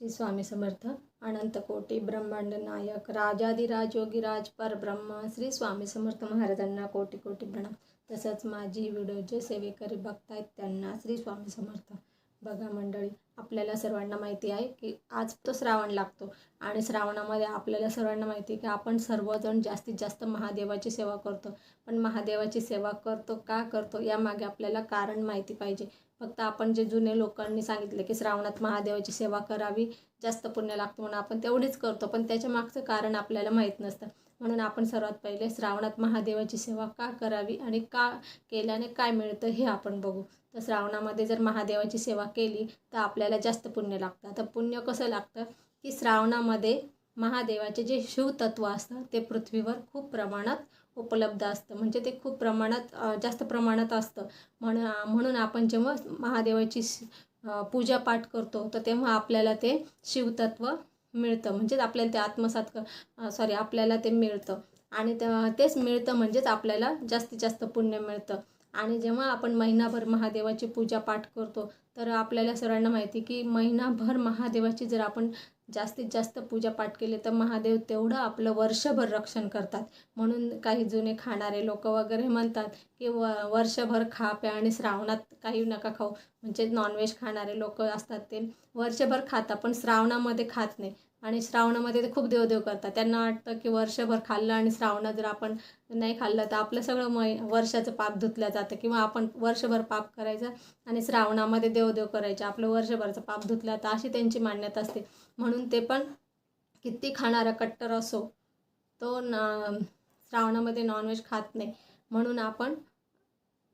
श्री स्वामी समर्थ अनंत कोटी ब्रह्मांड नायक राजाधिराज योगीराज परब्रह्म श्री स्वामी समर्थ महाराजांना कोटी कोटी प्रणाम. तसंच माझी व्हिडिओ जे सेवेकरी बघतायत त्यांना श्री स्वामी समर्थ. बघा मंडळी आपल्याला सर्वांना माहिती आहे की आज तो श्रावण लागतो. आणि श्रावणामध्ये आपल्याला सर्वांना माहिती आहे की आपण सर्वजण जास्तीत जास्त महादेवाची सेवा करतो. पण महादेवाची सेवा करतो का करतो यामागे आपल्याला कारण माहिती पाहिजे. फक्त आपण जे जुने लोकांनी सांगितले की श्रावणात महादेवाची सेवा करावी जास्त पुण्य लागतं म्हणून आपण तेवढीच करतो पण त्याच्या मागचं कारण आपल्याला माहीत नसतं. म्हणून आपण सर्वात पहिले श्रावणात महादेवाची सेवा का करावी आणि का केल्याने काय मिळतं हे आपण बघू. तर श्रावणामध्ये जर महादेवाची सेवा केली तर आपल्याला जास्त पुण्य लागतं. तर पुण्य कसं लागतं? की श्रावणामध्ये महादेवाचे जे शिवतत्व असतं ते पृथ्वीवर खूप प्रमाणात उपलब्ध असतं. म्हणजे ते खूप प्रमाणात जास्त प्रमाणात असतं. म्हणून म्हणून आपण जेव्हा महादेवाची पूजापाठ करतो तर तेव्हा आपल्याला ते शिवतत्व मिळतं. म्हणजेच आपल्याला ते आत्मसात कर सॉरी आपल्याला ते मिळतं. आणि तेच मिळतं म्हणजेच आपल्याला जास्तीत जास्त पुण्य मिळतं. आणि जेव्हा आपण महिनाभर महादेवाची पूजा पाठ करतो तर आपल्याला सर्वांना माहिती की महिनाभर महादेवाची जर आपण जास्तीत जास्त पूजापाठ केले तर महादेव तेवढं आपलं वर्षभर रक्षण करतात. म्हणून काही जुने खाणारे लोक वगैरे म्हणतात की व वर्षभर खा प्या आणि श्रावणात काही नका खाऊ. म्हणजे नॉनव्हेज खाणारे लोक असतात ते. वर्षभर खाता पण श्रावणामध्ये खात नाही. आणि श्रावणामध्ये ते खूप देवदेव करतात. त्यांना वाटतं की वर्षभर खाल्लं आणि श्रावणात जर आपण नाही खाल्लं तर आपलं सगळं मै वर्षाचं पाप धुतलं जातं किंवा आपण वर्षभर पाप करायचं आणि श्रावणामध्ये देवदेव करायचे. आपलं वर्षभरचं पाप धुतलं तर अशी त्यांची मान्यता असते. म्हणून ते पण किती खाणारा कट्टर असो तो ना श्रावणामध्ये नॉनव्हेज खात नाही. म्हणून आपण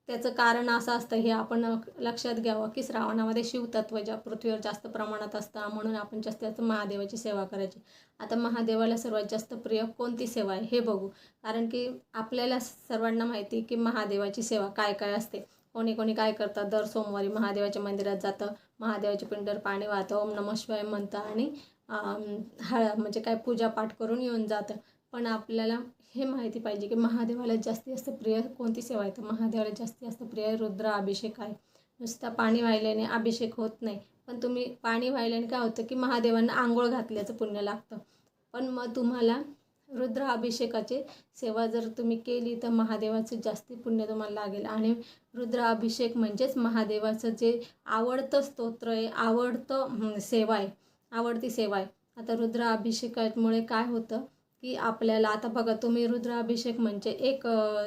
त्याचं कारण असं असतं हे आपण लक्षात घ्यावं की श्रावणामध्ये शिवतत्व ज्या पृथ्वीवर जास्त प्रमाणात असतं म्हणून आपण जास्तीत जास्त महादेवाची सेवा करायची. आता महादेवाला सर्वात जास्त प्रिय कोणती सेवा आहे हे बघू. कारण की आपल्याला सर्वांना माहिती की महादेवाची सेवा काय काय असते. कोणी कोणी काय करतात दर सोमवारी महादेवाच्या मंदिरात जातं महादेवाच्या पिंडर पाणी वाहतं ओम नम शिवाय म्हणतं आणि हळ म्हणजे काय पूजा पाठ करून येऊन जातं. पण आपल्याला हे माहिती पाहिजे की महादेवाला जास्तीत जास्त प्रिय कोणती सेवा आहे? तर महादेवाला जास्तीत जास्त प्रिय रुद्र अभिषेक आहे. नुसता पाणी वाहिल्याने अभिषेक होत नाही. पण तुम्ही पाणी वाहिल्याने काय होतं की महादेवांना आंघोळ घातल्याचं पुण्य लागतं. पण मग तुम्हाला रुद्र अभिषेकाची सेवा जर तुम्ही केली तर महादेवाचं जास्ती पुण्य तुम्हाला लागेल. आणि रुद्र अभिषेक म्हणजेच महादेवाचं जे आवडतं स्तोत्र आहे आवडतं सेवा आहे आवडती सेवा आहे. आता रुद्र अभिषेकामुळे काय होतं? की आपल्याला आता बघा तुम्ही रुद्राभिषेक म्हणजे एक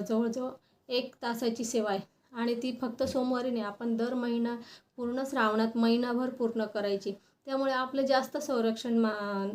जवळजवळ एक तासाची सेवा आहे. आणि ती फक्त सोमवारी नाही आपण दर महिना पूर्ण श्रावणात महिनाभर पूर्ण करायची. त्यामुळे आपलं जास्त संरक्षण मा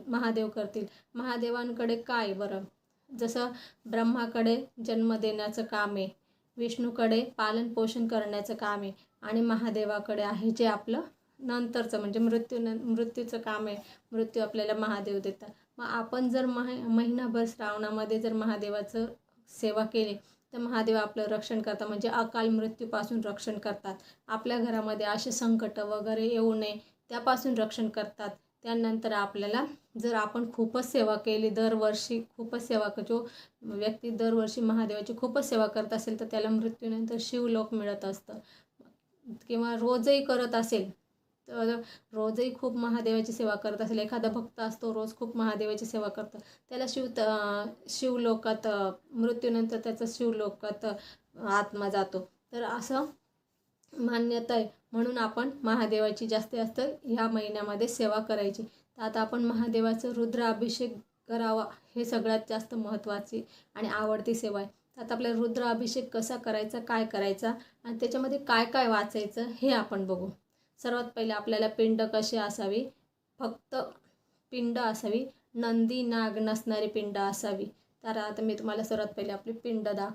महादेव करतील. महादेवांकडे काय बरं? जसं ब्रह्माकडे जन्म देण्याचं काम आहे विष्णूकडे पालनपोषण करण्याचं काम आहे आणि महादेवाकडे आहे जे आपलं नंतरचं म्हणजे मृत्यू न मृत्यूचं काम आहे मृत्यू आपल्याला महादेव देतात. मग आपण जर मह महिनाभर श्रावणामध्ये जर महादेवाचं सेवा केली तर महादेव आपलं रक्षण करतात. म्हणजे अकाल मृत्यूपासून रक्षण करतात. आपल्या घरामध्ये असे संकट वगैरे येऊ नये त्यापासून रक्षण करतात. त्यानंतर आपल्याला जर आपण खूपच सेवा केली दरवर्षी खूपच सेवा जो व्यक्ती दरवर्षी महादेवाची खूपच सेवा करत असेल तर त्याला मृत्यूनंतर शिवलोक मिळत असतं. किंवा रोजही करत असेल तर रोजही खूप महादेवाची सेवा करत असेल. एखादा भक्त असतो रोज खूप महादेवाची सेवा करतो. त्याला शिव शिवलोकात मृत्यूनंतर त्याचा शिवलोकात आत्मा जातो. तर असं मान्यता आहे. म्हणून आपण महादेवाची जास्तीत जास्त ह्या महिन्यामध्ये सेवा करायची. तर आता आपण महादेवाचं रुद्राभिषेक करावा हे सगळ्यात जास्त महत्त्वाची आणि आवडती सेवा आहे. तर आता आपल्याला रुद्राभिषेक कसा करायचा काय करायचा आणि त्याच्यामध्ये काय काय वाचायचं हे आपण बघू. सर्वात पहिले आपल्याला पिंड कशी असावी? फक्त पिंड असावी. नंदी नाग नसणारी पिंड असावी. तर आता मी तुम्हाला सर्वात पहिले आपली पिंड दा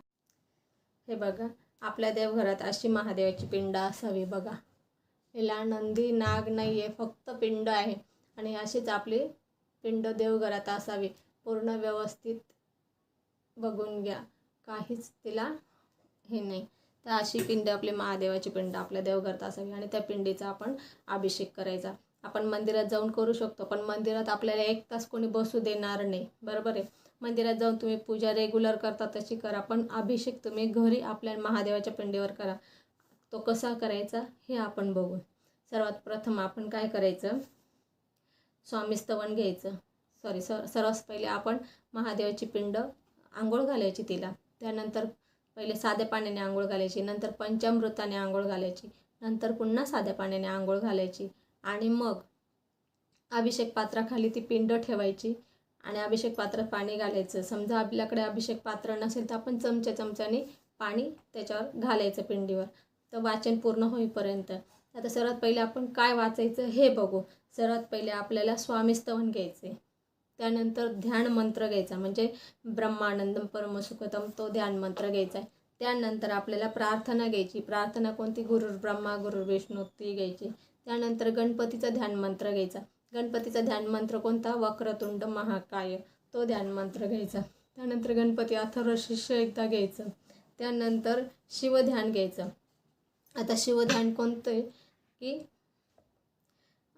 हे बघा. आपल्या देवघरात अशी महादेवाची पिंड असावी बघा. हिला नंदी नाग नाही आहे फक्त पिंड आहे. आणि अशीच आपली पिंड देवघरात असावी. पूर्ण व्यवस्थित बघून घ्या. काहीच तिला हे नाही. तर अशी पिंड आपली महादेवाची पिंड आपल्या देवघरात असावी आणि त्या पिंडीचा आपण अभिषेक करायचा. आपण मंदिरात जाऊन करू शकतो पण मंदिरात आपल्याला एक तास कोणी बसू देणार नाही. बरोबर आहे? मंदिरात जाऊन तुम्ही पूजा रेग्युलर करता तशी करा पण अभिषेक तुम्ही घरी आपल्या महादेवाच्या पिंडीवर करा. तो कसा करायचा हे आपण बघू सर्वात प्रथम आपण काय करायचं? स्वामीस्तवन घ्यायचं. सॉरी सर सर्वात पहिले आपण महादेवाची पिंड आंघोळ घालायची तिला. त्यानंतर पहिले साध्या पाण्याने आंघोळ घालायची नंतर पंचामृताने आंघोळ घालायची नंतर पुन्हा साध्या पाण्याने आंघोळ घालायची आणि मग अभिषेक पात्राखाली ती पिंड ठेवायची आणि अभिषेक पात्रात पाणी घालायचं. समजा आपल्याकडे अभिषेक पात्र नसेल तर आपण चमच्या चमच्याने पाणी त्याच्यावर घालायचं पिंडीवर. तर वाचन पूर्ण होईपर्यंत. आता सर्वात पहिले आपण काय वाचायचं हे बघू. सर्वात पहिले आपल्याला स्वामीस्तवन घ्यायचे त्यानंतर ध्यान मंत्र घ्यायचा म्हणजे ब्रह्मानंदम परमसुखतम तो ध्यान मंत्र घ्यायचा आहे. त्यानंतर आपल्याला प्रार्थना घ्यायची प्रार्थना कोणती? गुरुर ब्रह्मा गुरुर विष्णू ती घ्यायची. त्यानंतर गणपतीचा ध्यान मंत्र घ्यायचा. गणपतीचा ध्यान मंत्र कोणता? वक्रतुंड महाकाय तो ध्यान मंत्र घ्यायचा. त्यानंतर गणपती अथर्व शिष्य एकदा घ्यायचं. त्यानंतर शिवध्यान घ्यायचं. आता शिवध्यान कोणतं आहे? की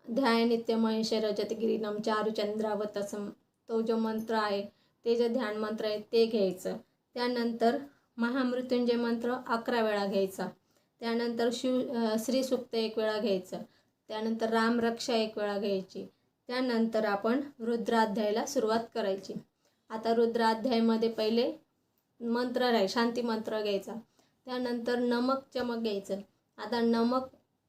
ध्याय नित्यमहेश रजतगिरीनम चारुचंद्रावतसम तो जो मंत्र आहे ते जे ध्यान मंत्र आहे ते घ्यायचं. त्यानंतर महामृत्युंजय मंत्र अकरा वेळा घ्यायचा. त्यानंतर शिव श्री सुक्त एक वेळा घ्यायचं. त्यानंतर रामरक्षा एक वेळा घ्यायची. त्यानंतर आपण रुद्राध्यायाला सुरुवात करायची. आता रुद्राध्यायामध्ये पहिले मंत्र राहील शांती मंत्र घ्यायचा. त्यानंतर नमक चमक घ्यायचं. आता नमक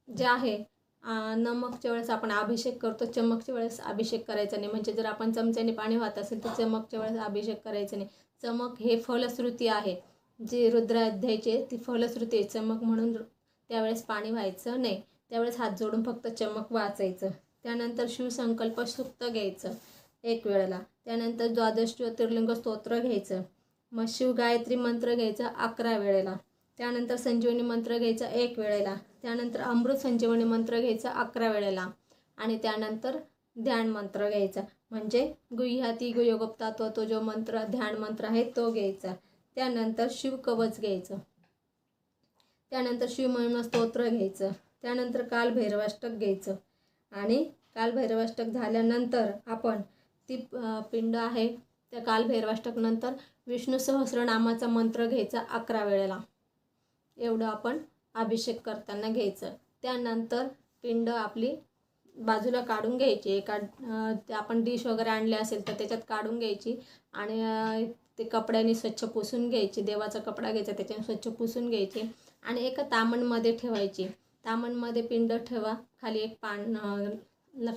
जे आहे नमकच्या वेळेस आपण अभिषेक करतो चमकच्या वेळेस अभिषेक करायचा नाही. म्हणजे जर आपण चमच्याने पाणी वाहत असेल तर चमकच्या वेळेस अभिषेक करायचा नाही. चमक हे फलश्रुती आहे. जे रुद्राध्यायचे ती फलश्रुती आहे. चमक म्हणून त्यावेळेस पाणी व्हायचं नाही. त्यावेळेस हात जोडून फक्त चमक वाचायचं. त्यानंतर शिवसंकल्प सुक्त घ्यायचं एक वेळेला. त्यानंतर द्वादश ज्योतिर्लिंग स्तोत्र घ्यायचं. मग शिव गायत्री मंत्र घ्यायचं अकरा वेळेला. त्यानंतर संजीवनी मंत्र घ्यायचा एक वेळेला त्यानंतर अमृत संजीवनी मंत्र घ्यायचा अकरा वेळेला आणि त्यानंतर ध्यान मंत्र घ्यायचा. म्हणजे गुह्याती गुयोगोप्तात्व तो जो मंत्र ध्यान मंत्र आहे तो घ्यायचा. त्यानंतर शिवकवच घ्यायचं. त्यानंतर शिवमहिमा स्तोत्र घ्यायचं. त्यानंतर काल भैरवाष्टक घ्यायचं. आणि काल भैरवाष्टक झाल्यानंतर आपण ती पिंड आहे त्या काल नंतर विष्णू सहस्रनामाचा मंत्र घ्यायचा अकरा वेळेला. एवढं आपण अभिषेक करताना घ्यायचं. त्यानंतर पिंड आपली बाजूला काढून घ्यायची. एका आपण डिश वगैरे आणले असेल तर त्याच्यात काढून घ्यायची. आणि ते कपड्याने स्वच्छ पुसून घ्यायची. देवाचा कपडा घ्यायचा त्याच्याने स्वच्छ पुसून घ्यायची. आणि एका तामणमध्ये ठेवायची. तामणमध्ये पिंड ठेवा. खाली एक पान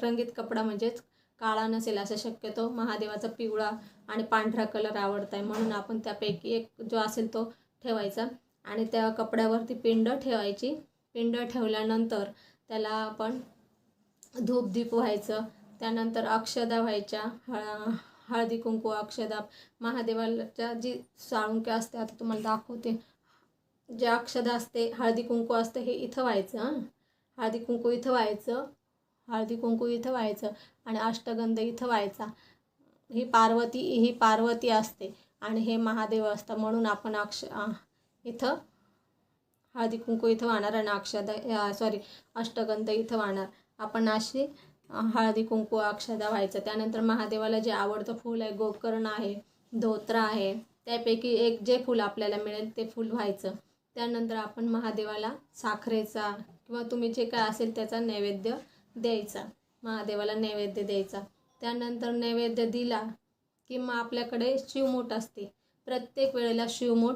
रंगीत कपडा म्हणजेच काळा नसेल असं शक्यतो महादेवाचा पिवळा आणि पांढरा कलर आवडत आहे म्हणून आपण त्यापैकी एक जो असेल तो ठेवायचा. आणि त्या कपड्यावरती पिंड ठेवायची. पिंड ठेवल्यानंतर त्याला आपण धूप दीप व्हायचं. त्यानंतर अक्षदा व्हायच्या. हळ हळदी कुंकू अक्षदा. महादेवाच्या जी साळुंक्या असते आता तुम्हाला दाखवते. जे अक्षदा असते हळदी कुंकू असतं हे इथं व्हायचं हां. हळदी कुंकू इथं व्हायचं. हळदी कुंकू इथं व्हायचं. आणि अष्टगंध इथं व्हायचा. ही पार्वती ही पार्वती असते. आणि हे महादेव असतं म्हणून आपण अक्ष इथं. हळदी कुंकू इथं वाहणार आणि अक्षदा सॉरी अष्टगंध इथं वाहणार. आपण अशी हळदी कुंकू अक्षदा व्हायचं. त्यानंतर महादेवाला जे आवडतं फूल आहे गोकर्ण आहे धोत्र आहे त्यापैकी एक जे फूल आपल्याला मिळेल ते फूल व्हायचं. त्यानंतर आपण महादेवाला साखरेचा किंवा तुम्ही जे काय असेल त्याचा नैवेद्य द्यायचा. महादेवाला नैवेद्य द्यायचा. त्यानंतर नैवेद्य दिला की मग आपल्याकडे शिवमूठ असते. प्रत्येक वेळेला शिवमूठ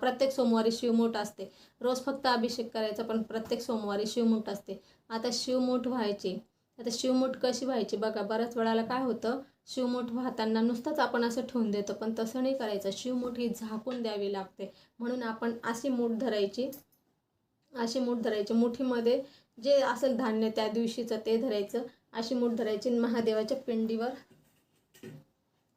प्रत्येक सोमवारी शिवमूठ असते. रोज फक्त अभिषेक करायचा पण प्रत्येक सोमवारी शिवमूठ असते. आता शिवमूठ व्हायची. आता शिवमूठ कशी व्हायची बघा बऱ्याच वेळाला काय होतं शिवमूठ वाहताना नुसतंच आपण असं ठेवून देतो पण तसं नाही करायचं. शिवमूठ ही झाकून द्यावी लागते. म्हणून आपण अशी मूठ धरायची. अशी मूठ धरायची. मुठीमध्ये जे असेल धान्य त्या दिवशीचं ते धरायचं. अशी मूठ धरायची. महादेवाच्या पिंडीवर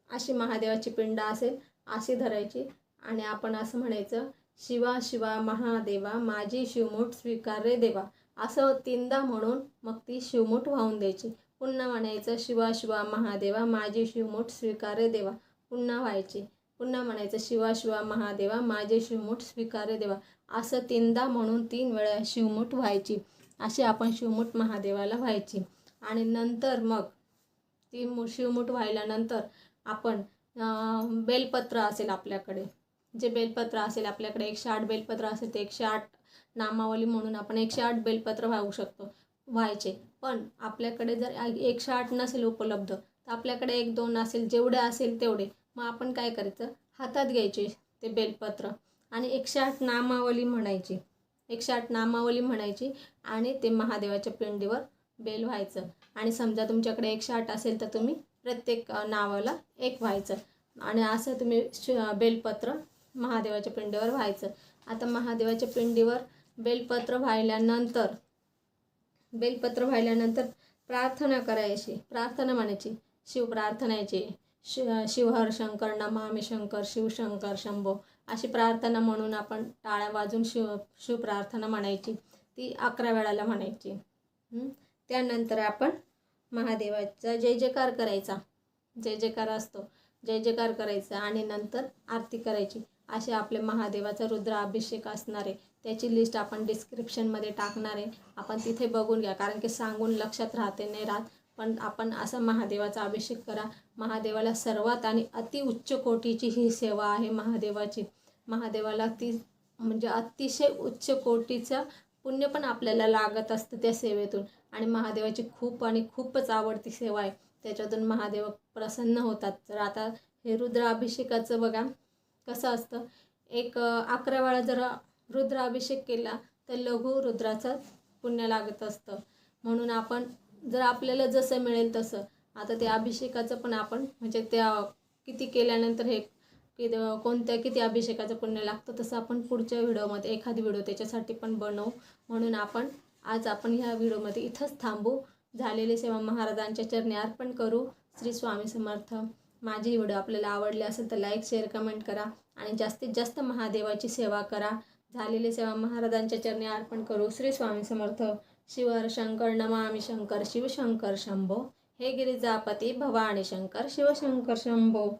अशी महादेवाची पिंड असेल अशी धरायची. आणि आपण असं म्हणायचं शिवा शिवा महादेवा माझी शिवमूठ स्वीकार देवा. असं तीनदा म्हणून मग ती शिवमूठ वाहून द्यायची. पुन्हा म्हणायचं शिवा शिवा महादेवा माझी शिवमूठ स्वीकारे देवा. पुन्हा व्हायची. पुन्हा म्हणायचं शिवा शिवा महादेवा माझे शिवमूठ स्वीकारे देवा. असं तीनदा म्हणून तीन वेळा शिवमूठ व्हायची. अशी आपण शिवमूठ महादेवाला व्हायची. आणि नंतर मग ती शिवमूठ व्हायल्यानंतर आपण बेलपत्र असेल आपल्याकडे. जे बेलपत्र असेल आपल्याकडे एकशे आठ बेलपत्र असेल ते एकशे आठ नामावली म्हणून आपण एकशे आठ बेलपत्र वाहू शकतो व्हायचे. पण आपल्याकडे जर एकशे आठ नसेल उपलब्ध तर आपल्याकडे एक दोन असेल जेवढे असेल तेवढे. मग आपण काय करायचं? हातात घ्यायचे ते बेलपत्र आणि एकशे आठ नामावली म्हणायची. एकशे आठ नामावली म्हणायची आणि ते महादेवाच्या पिंडीवर बेल व्हायचं. आणि समजा तुमच्याकडे एकशे आठ असेल तर तुम्ही प्रत्येक नावाला एक व्हायचं. आणि असं तुम्ही श बेलपत्र महादेवाच्या पिंडीवर व्हायचं. आता महादेवाच्या पिंडीवर बेलपत्र व्हायल्यानंतर बेलपत्र व्हायल्यानंतर प्रार्थना करायची. प्रार्थना म्हणायची शिवप्रार्थनायची शि शिवहर शंकर नमामी शंकर शिवशंकर शंभो. अशी प्रार्थना म्हणून आपण टाळ्या वाजून शिव शिवप्रार्थना म्हणायची. ती अकरा वेळाला म्हणायची. त्यानंतर आपण महादेवाचा जय जयकार करायचा. जय जयकार असतो. जय जयकार करायचा आणि नंतर आरती करायची. असे आपले महादेवाचा रुद्राभिषेक असणार आहे. त्याची लिस्ट आपण डिस्क्रिप्शनमध्ये टाकणार आहे. आपण तिथे बघून घ्या. कारण की सांगून लक्षात राहते नाही राहत. पण आपण असा महादेवाचा अभिषेक करा. महादेवाला सर्वात आणि अति उच्च कोटीची ही सेवा आहे महादेवाची. महादेवाला ती म्हणजे अतिशय उच्च कोटीचं पुण्य पण आपल्याला लागत असतं त्या सेवेतून. आणि महादेवाची खूप आणि खूपच आवडती सेवा आहे. त्याच्यातून महादेव प्रसन्न होतात. तर आता हे रुद्राभिषेकाचं बघा. कसं असतं? एक अकरा वेळा जर रुद्राभिषेक केला तर लघु रुद्राचं पुण्य लागत असतं. म्हणून आपण जर आपल्याला जसं मिळेल तसं. आता ते अभिषेकाचं पण आपण म्हणजे त्या किती केल्यानंतर हे कि कोणत्या किती अभिषेकाचं पुण्य लागतं तसं आपण पुढच्या व्हिडिओमध्ये एखादी व्हिडिओ त्याच्यासाठी पण बनवू. म्हणून आपण आज आपण ह्या व्हिडिओमध्ये इथंच थांबू. झालेली सेवा महाराजांच्या चरणी अर्पण करू. श्री स्वामी समर्थ. माझे व्हिडिओ आपल्याला आवडले असेल तर लाईक शेअर कमेंट करा. आणि जास्तीत जास्त महादेवाची सेवा करा. झालेली सेवा महाराजांच्या चरणी अर्पण करू. श्री स्वामी समर्थ. शिवर शंकर नमामी शंकर. शिवशंकर शंभो. हे गिरिजापती भवानी शंकर. शिवशंकर शंभो.